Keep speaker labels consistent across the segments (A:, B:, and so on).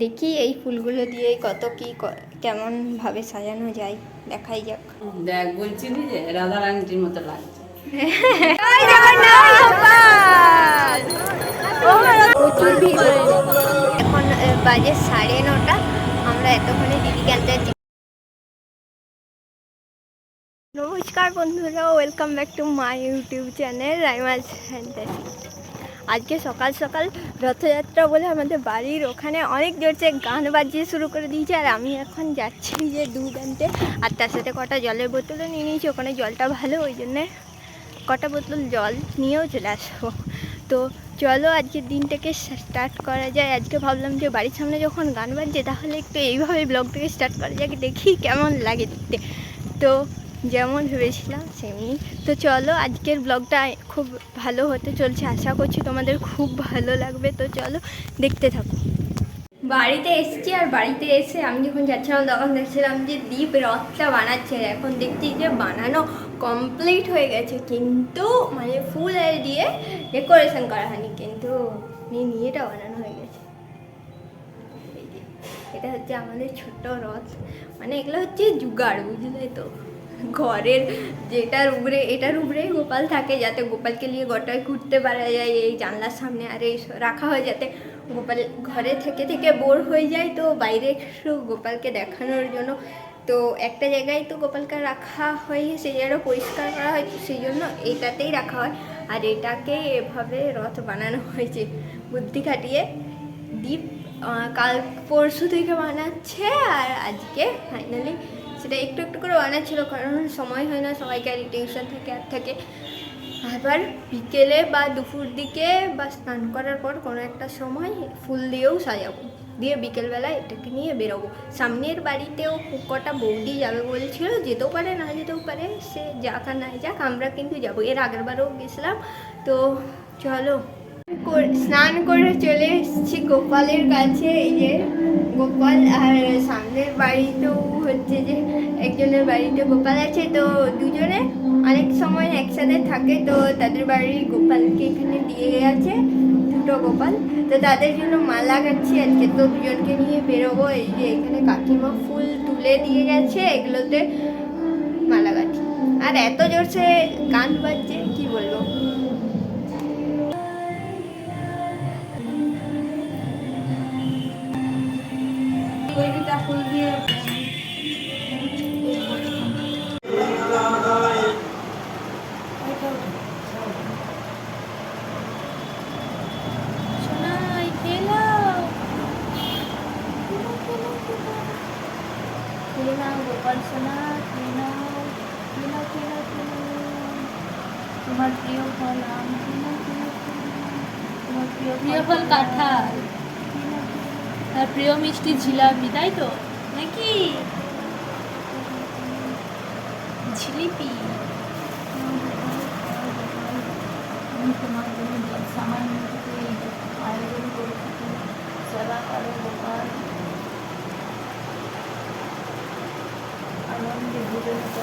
A: দেখি এই ফুলগুলো দিয়ে কত কি কেমন ভাবে সাজানো যায় দেখাই যাক।
B: দেখ বলছি যে রাধা রানীটির মতো লাগছে।
A: প্রচুর ভিড় এখন বাজে সাড়ে নটা আমরা এতক্ষণে দিদিকে আনতে নমস্কার বন্ধুরা welcome back to my YouTube channel Raima's fantasy. আজকে সকাল সকাল রথযাত্রা বলে আমাদের বাড়ির ওখানে অনেক জোরছে গান বাজিয়ে শুরু করে দিয়েছে। আর আমি এখন যাচ্ছি যে দুধ আনতে আর তার সাথে কটা জলের বোতলও নিয়ে নিয়েছি, ওখানে জলটা ভালো, ওই জন্যে কটা বোতল জল নিয়েও চলে আসব। তো চলো আজকের দিনটাকে স্টার্ট করা যায়। আজকে ভাবলাম যে বাড়ির সামনে যখন গান বাজছে, তাহলে একটু এইভাবে ব্লগটাকে স্টার্ট করা যাক দেখি কেমন লাগে দেখতে। তো যেমন ভেবেছিলাম, সেমনি। তো চলো, আজকের ব্লগটা খুব ভালো হতে চলছে। আশা করছি তোমাদের খুব ভালো লাগবে। তো চলো, দেখতে থাকো। বাড়িতে এসেছি আর বাড়িতে এসে আমি যখন যাচ্ছিলাম তখন দেখছিলাম যে দীপ রথটা বানাচ্ছে। এখন দেখছি যে বানানো কমপ্লিট হয়ে গেছে। কিন্তু মানে ফুল দিয়ে ডেকোরেশন করা হয়নি। কিন্তু নিয়ে নিয়েটা বানানো হয়ে গেছে। এটা হচ্ছে আমাদের ছোট রথ। মানে এগুলো হচ্ছে জুগাড়, বুঝলে তো? ঘরের যেটার উপরে এটার উপরেই গোপাল থাকে যাতে গোপালকে নিয়ে গোটায় ঘুরতে পারা যায়, এই জানলার সামনে আর এই রাখা হয় যাতে গোপাল ঘরে থেকে থেকে বোর হয়ে যায় তো বাইরে একটু গোপালকে দেখানোর জন্য। তো একটা জায়গায় তো গোপালকে রাখা হয়, সেই জায়গাটা পরিষ্কার করা হয় সেই জন্য এটাতেই রাখা হয়। আর এটাকে এভাবে রথ বানানো হয়েছে। বুদ্ধি খাটিয়ে দ্বীপ কাল পরশু থেকে বানাচ্ছে আর আজকে ফাইনালি সেটা একটু একটু করে বানাচ্ছিল কারণ সময় হয় না, সবাইকে আর টিউশন থেকে, আর থাকে। আবার বিকেলে বা দুপুর দিকে বা স্নান করার পর কোনো একটা সময় ফুল দিয়েও সাজাবো। দিয়ে বিকেলবেলা এটাকে নিয়ে বেরোবো। সামনের বাড়িতেও কটা বৌদি যাবে বলছিল, যেতেও পারে, না যেতেও পারে, সে যাক আর নাই যাক, আমরা কিন্তু যাব। এর আগের বারেও গেছিলাম, তো চলো। স্নান করে চলে এসেছি গোপালের কাছে, এই যে গোপাল আর সামনের বাড়িতেও হচ্ছে যে একজনের বাড়িতে গোপাল আছে, তো দুজনে অনেক সময় একসাথে থাকে, তো তাদের বাড়ির গোপালকে এখানে দিয়ে গেছে, দুটো গোপাল। তো তাদের জন্য মালা গাচ্ছি আজকে, তো দুজনকে নিয়ে বেরোবো, এই যে এখানে কাকিমা ফুল তুলে দিয়ে গেছে, এগুলোতে মালা গাচ্ছি আর এত জোরসে গান বাজছে। খেলো তোমার প্রিয় ফল আম খেলো তোমার প্রিয়
C: প্রিয় ফল কাঁঠাল তার প্রিয় মিষ্টি জিলাপি তাই তো? নাকি? জিলিপি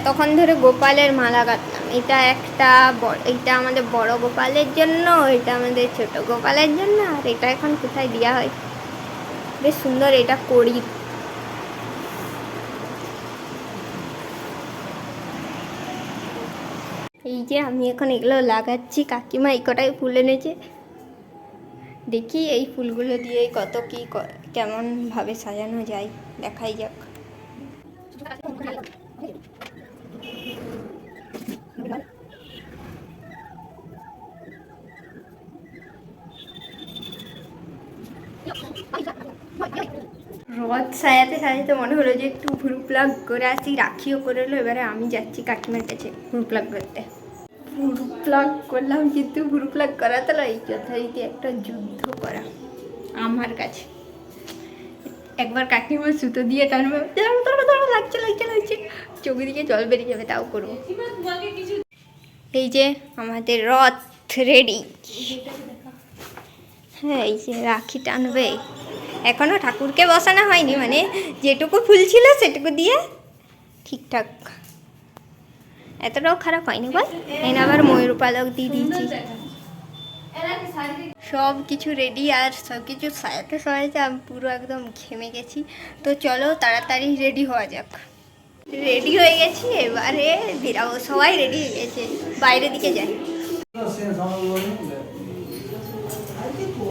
A: এতক্ষণ ধরে গোপালের মালা কাটলাম এটা একটা এটা আমাদের বড় গোপালের জন্য, এটা আমাদের ছোট গোপালের জন্য, আর এটা এখন কোথায় দেওয়া হয়? বেশ সুন্দর এটা করি। এই যে আমি এখন এগুলো লাগাচ্ছি, কাকিমা এই কটাই ফুল এনেছে। দেখি এই ফুলগুলো দিয়ে কত কি ক- কেমন ভাবে সাজানো যায়, দেখাই যাক। রথ সাজাতে সাজাতে মনে হলো যে একটু ভুরু প্লাগ করে আসি, রাখিও করে এলো, এবারে আমি যাচ্ছি কাকিমার কাছে ভুরু প্লাগ করতে। ভুরু প্লাগ করলাম কিন্তু ভুরু প্লাগ করা তো নয় যথারীতি একটা যুদ্ধ করা আমার কাছে। একবার কাকিমা সুতো দিয়ে টানবে লাগছে লাগছে লাগছে। চোখ দিকে জল বেরিয়ে যাবে, তাও করব। এই যে আমাদের রথ রেডি হ্যাঁ এই যে রাখি টানবে। এখনও ঠাকুরকে বসানো হয়নি মানে যেটুকু ফুল ছিল সেটুকু দিয়ে ঠিকঠাক। এতটাও খারাপ হয়নি বল? এই আবার ময়ূর পালক দিয়ে দিয়েছি সব কিছু রেডি আর সব কিছু সাজাতে সাজাতে আমি পুরো একদম ঘেমে গেছি। তো চলো তাড়াতাড়ি রেডি হওয়া যাক। রেডি হয়ে গেছি, এবারে বেরাবো সবাই রেডি হয়ে গেছে। বাইরের দিকে যাই।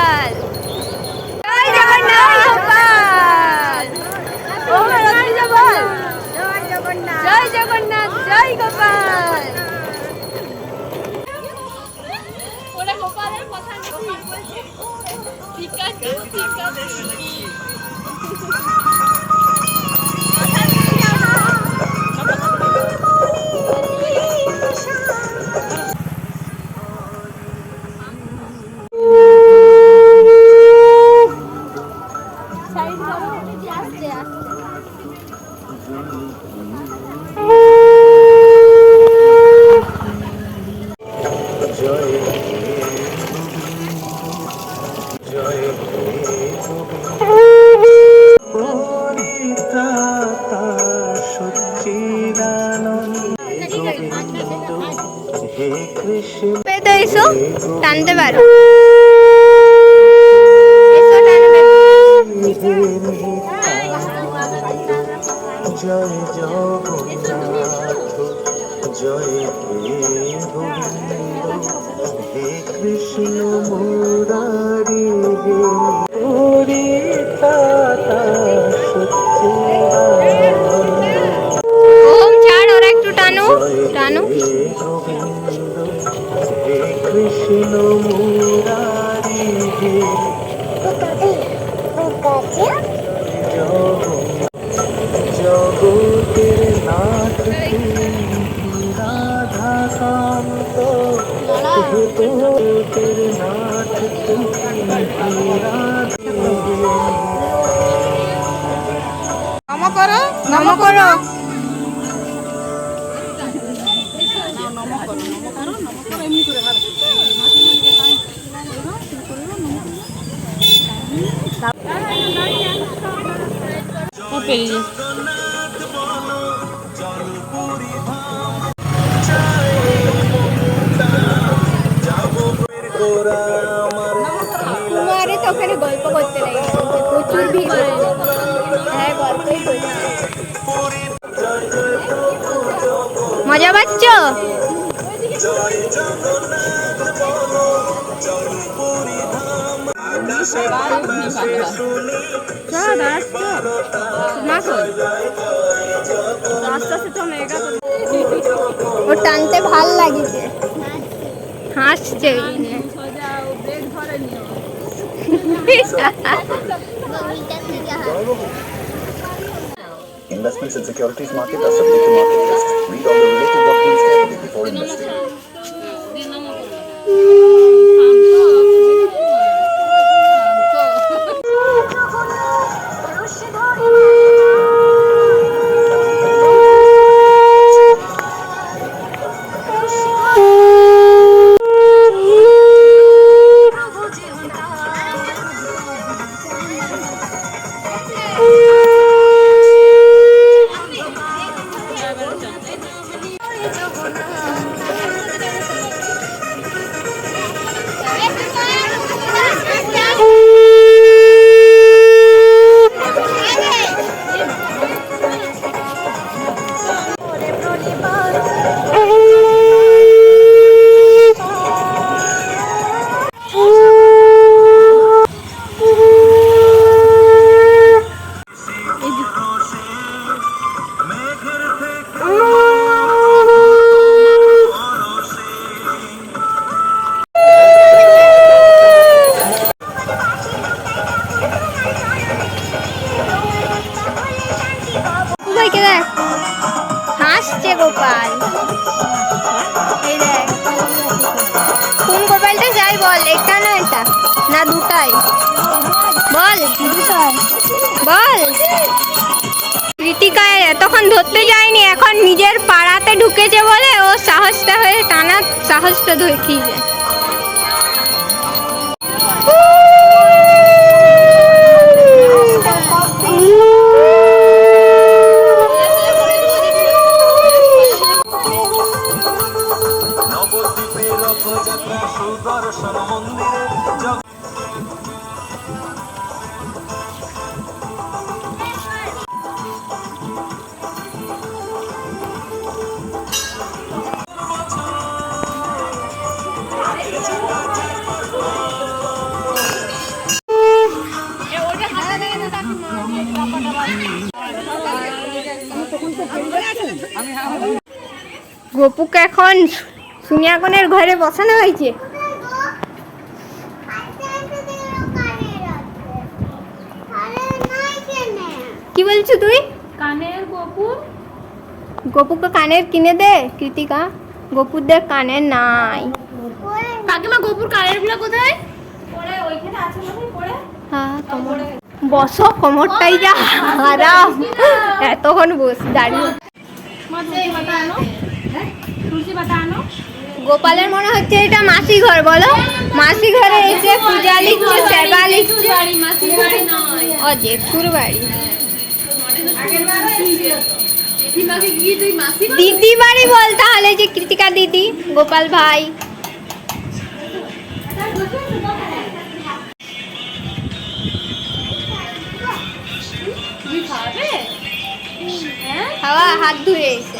A: গোপাল জয় জগন্নাথ গোপাল ও রথি জগন্নাথ জয় জগন্নাথ জয় জগন্নাথ জয় গোপাল
C: ওরা গোপালের কথা গোপাল ঠিক আছে ঠিক আছে।
A: পেতে
D: জগতের নাথ রাধা কান্ত হে জগতের নাথ
A: কুমারে তো ওখানে গল্প করতে লেগে প্রচুর ভিড় হ্যাঁ গল্পই করছে মজা পাচ্ছ ও টানতে ভালো লাগিছে হাসছে
E: Investments in securities market are subject to market risks. Read all the
A: সুনিয়াকনের ঘরে বসানো হয়েছে। কি বলছো তুই?
C: কানের গোপুর।
A: গোপুকে কানের কিনে দে কৃতিকা। গোপুরদের কানের নাই।
C: কাকিমা গোপুর কানেরগুলো কোথায়
A: হ্যাঁ কোমর বসো কোমরটাই যা আরাম এতক্ষণ বস দাঁড়িয়ে।
C: তুলসী পাতা আনো। তুলসী পাতা আনো।
A: গোপালের মনে হচ্ছে এটা মাসি ঘর বলো? মাসি ঘরে এসে পূজা লিখছে সেবা লিখছে
C: বাড়ি
A: ও জেঠুর দিদি বাড়ি বল তাহলে যে কৃতিকা দিদি গোপাল ভাই। হাওয়া হাত ধুয়ে এসে।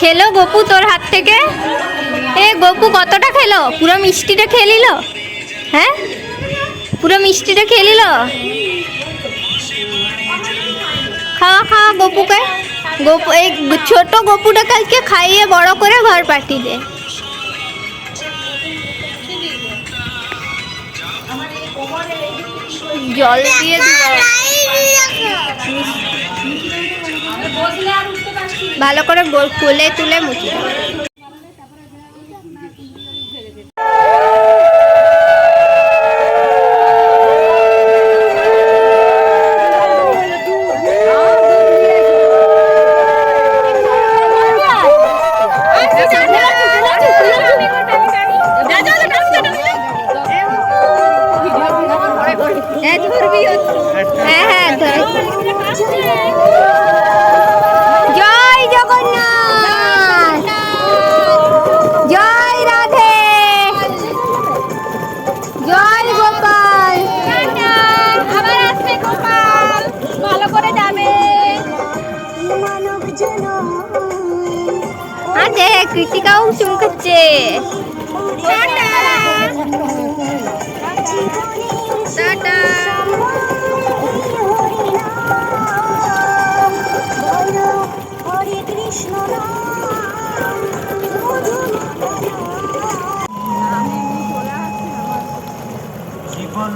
A: খেলো গোপু তোর হাত থেকে? এ গোপু কতটা খেলো? পুরো মিষ্টিটা খেয়ে নিল? হ্যাঁ? পুরো মিষ্টিটা খেয়ে নিল? খাওয়া খাওয়া গোপুকে। গোপু এই ছোট গোপুটা কালকে খাইয়ে বড় করে ঘর পাঠিয়ে দে। জল দিয়ে দিও ভালো করে গোল কোলে তুলে মুছে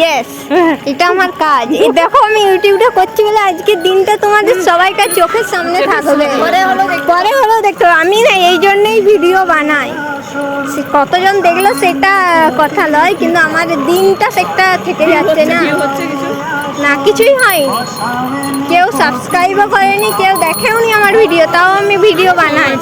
A: ইয়েস এটা আমার কাজ। এই দেখো আমি ইউটিউবটা করছি বলে আজকের দিনটা তোমাদের সবাইকার চোখের সামনে থাকবে। পরে হলো দেখতে। আমি না এই জন্যই ভিডিও বানাই। কতজন দেখল সেটা কথা নয় কিন্তু আমার দিনটা সেটা থেকে যাচ্ছে না। না কিছুই হয়নি। কেউ সাবস্ক্রাইবও করেনি কেউ দেখেওনি আমার ভিডিও তাও আমি ভিডিও বানাই।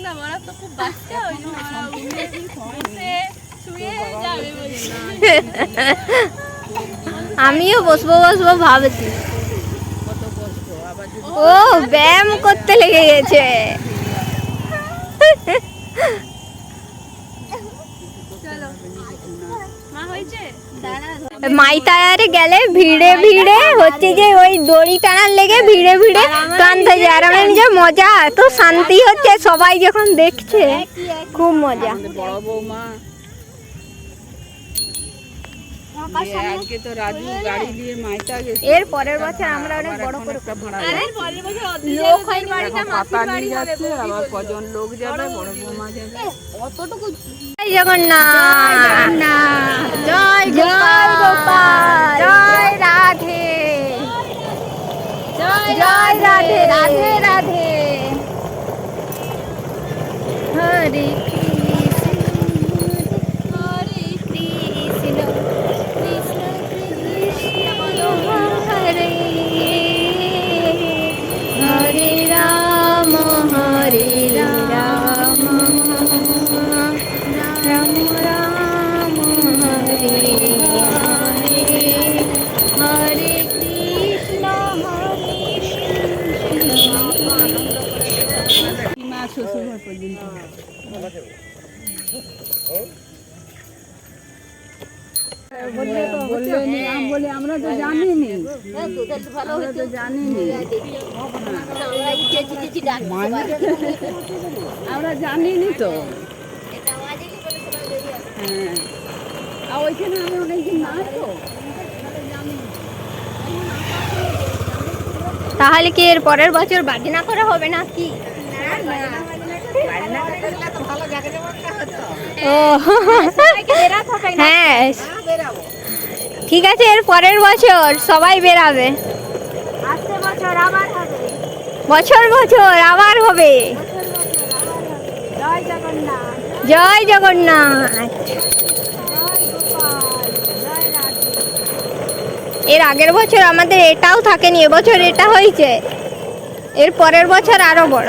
B: তো
C: খুব বাচ্চা ওই
A: আমিও বসবো বসবো ভাবছি। ও ব্যায়াম করতে লেগে গেছে
C: মা হয়েছে
A: মাইতায়ারে গেলে ভিড়ে ভিড়ে হচ্ছে যে ওই দড়ি টানার লেগে ভিড়ে ভিড়ে কান্দতে যায়। আর আমি যে মজা, এত শান্তি হচ্ছে সবাই যখন দেখছে। খুব মজা।
B: বড় বৌমা। আজকে তো রাজু গাড়ি দিয়ে মাইতা গেছে
A: এর পরের বছর আমরা অনেক বড় করে
B: ভাড়া
C: আরে পরের বছর
A: লোক হয়নি
B: এখন পাতা নিয়ে যাচ্ছে আবার কজন লোক যাবে বড় বৌমা যাবে।
A: জয় জগন্নাথ। জয় জয় গোপাল। জয় রাধে। জয় জয় রাধে। রাধে রাধে। হরে
B: শ্বশুর ঘর পর্যন্ত আমরা জানিনি তো ওইখানে আমি অনেকদিন না তো
A: তাহলে কি এর পরের বছর বাজনা করা হবে না কি ও। হ্যাঁ। ঠিক আছে, এর পরের বছর সবাই বেরাবে। বছর বছর আবার হবে। জয় জগন্নাথ। এর আগের বছর আমাদের এটাও থাকেনি, এবছর এটা হয়েছে। এর পরের বছর আরও বড়।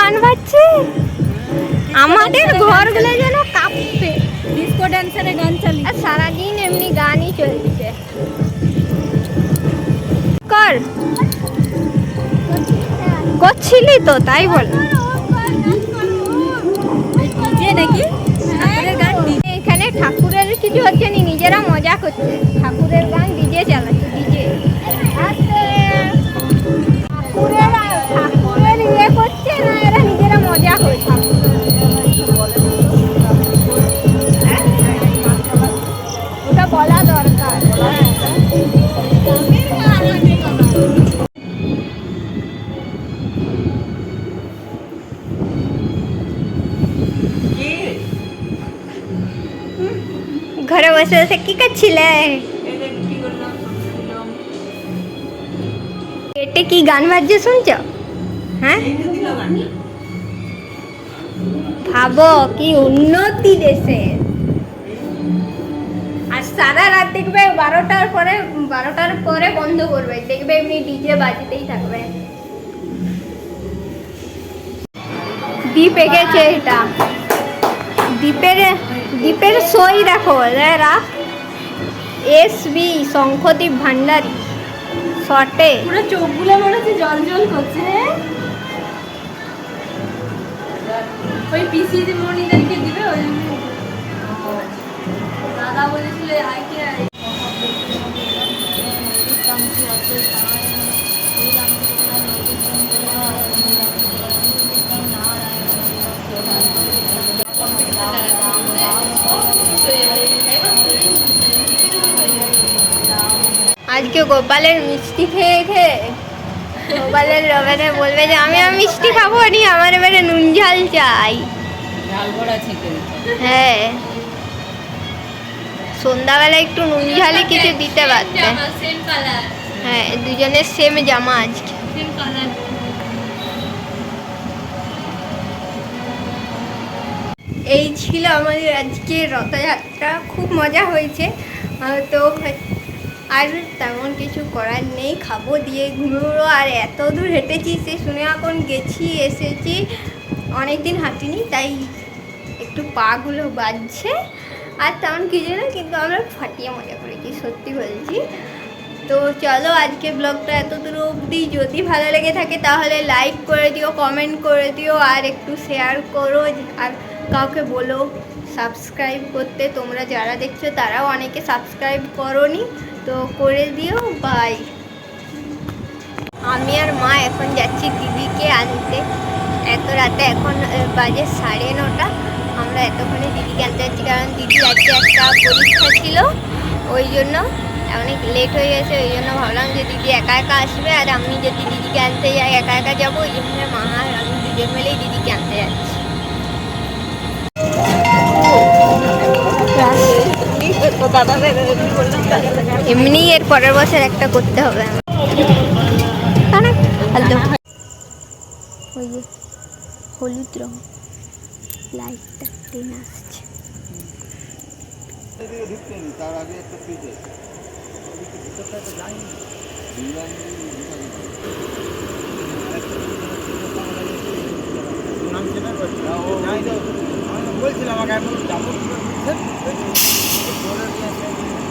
A: গান বাজছে? আমাদের ঘরগুলো যেন কাঁপছে।
C: ডিসকো ড্যান্সারে গান চালিয়ে।
A: আর সারাদিন এমনি গানই চলছে। কর। করছিলি তো তাই বল।
C: নাকি ঠাকুরের
A: এখানে ঠাকুরের কিছু হচ্ছে না নিজেরা মজা করছে। ঠাকুরের গান ডিজে চালাচ্ছে। বসে বসে কি করছিলে? এতে কি গান বাজছে শুনছো? হ্যাঁ? ভাবো কি উন্নতি দেশের আস্তে সারা রাত দেখবে বারোটার পরে বারোটার পরে বন্ধ করবে। দেখবে এমনি ডিজে বাজতেই থাকবে। দ্বীপ এগেছে এটা। দ্বীপের দ্বীপের সই দেখো রাখ এস বি শঙ্খদ্বীপ ভান্ডারী শর্টে
C: পুরো চোখগুলো মনে হচ্ছে জল জল করছে ওই পিসি মনিদেরকে দিবে, ওই দাদা বলেছিল আইকে
A: আজকে গোপালের মিষ্টি খেয়ে খেয়ে গোপালের এবারে বলবে যে আমি আর মিষ্টি খাব নি আমার এবারে নুন ঝাল চাই। হ্যাঁ। সন্ধ্যাবেলা একটু নুন ঝালে কিছু দিতে পারতে। হ্যাঁ দুজনের সেম জামা আজকে। এই ছিল আমাদের আজকে রথযাত্রা। খুব মজা হয়েছে। তো আর তেমন কিছু করার নেই, খাব দিয়ে ঘুমোবো আর এত দূর হেঁটেছি, সে শুনে এখন গেছি, এসেছি। অনেক দিন হাঁটিনি, তাই একটু পাগুলো বাজছে। আর তেমন কিছু না, কিন্তু আমরা ফাটিয়ে মজা করেছি, সত্যি বলছি। তো চলো আজকে ব্লগটা এত দূর অবধি। যদি ভালো লেগে থাকে তাহলে লাইক করে দিও কমেন্ট করে দিও, আর একটু শেয়ার করো। আর কাউকে বলো সাবস্ক্রাইব করতে। তোমরা যারা দেখছ তারাও অনেকে সাবস্ক্রাইব করনি। তো করে দিও বাই আমি আর মা এখন যাচ্ছি দিদিকে আনতে। এত রাতে এখন বাজে সাড়ে নটা। আমরা এতক্ষণে দিদিকে আনতে যাচ্ছি? কারণ দিদি আজকে একটা পরীক্ষা ছিল, ওই জন্য অনেক লেট হয়ে গেছে, ওই জন্য ভাবলাম যে দিদি একা একা আসবে, আর আমি যদি দিদিকে আনতে যাই, একা একা যাব, ওই জন্য মা আর আমি দুজন মিলেই দিদিকে আনতে যাচ্ছি। এমনি এর পরের বছর একটা করতে হবে। ওই যে হলুদ রং। লাইটটা ট্রেন আসছে।
F: তার আগে একটা বলছিলাম আমাকে এখন যাব। છે